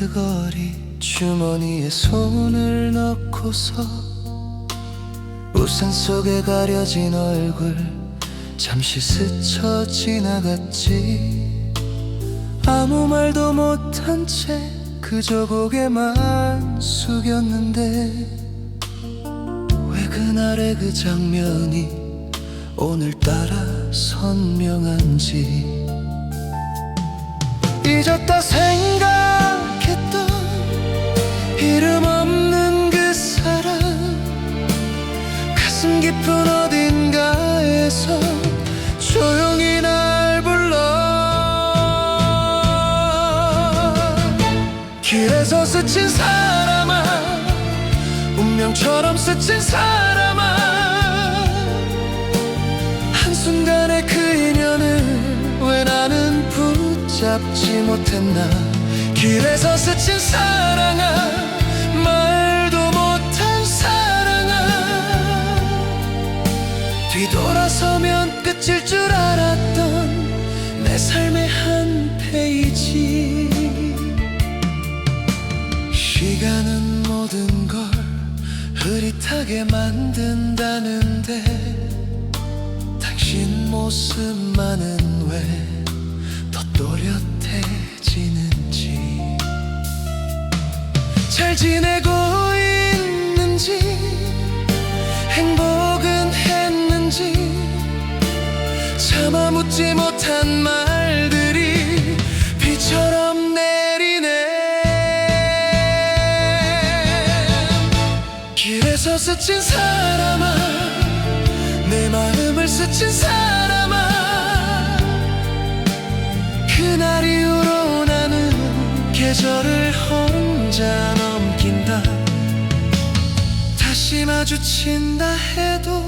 그 거리 주머니에 손을 넣고서 우산 속에 가려진 얼굴 잠시 스쳐 지나갔지. 아무 말도 못한 채 그저 고개만 숙였는데 왜 그날의 그 장면이 오늘따라 선명한지 잊었다 생각했던 이름 없는 그 사람. 가슴 깊은 어딘가에서 조용히 날 불러. 길에서 스친 사람아 운명처럼 스친 사람아 붙잡지 못했나. 길에서 스친 사랑아 말도 못한 사랑아. 뒤돌아서면 끝일 줄 알았던 내 삶의 한 페이지. 시간은 모든 걸 흐릿하게 만든다는데 당신 모습만은 왜 잘 지내고 있는지 행복은 했는지 참아 묻지 못한 말들이 비처럼 내리네. 길에서 스친 사람아 내 마음을 스친 사람아 그날 이후로 나는 계절을 마주친다 해도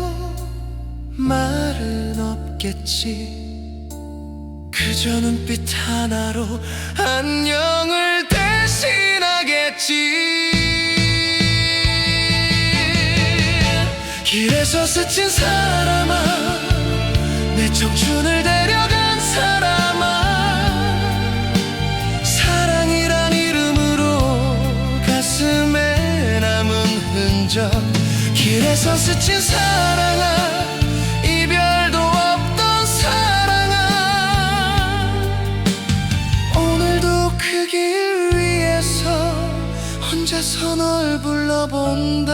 말은 없겠지. 그저 눈빛 하나로 안녕을 대신하겠지. 길에서 스친 사람아 내 청춘을 데려간 사람 그저 길에서 스친 사랑아 이별도 없던 사랑아. 오늘도 그 길 위에서 혼자서 널 불러본다.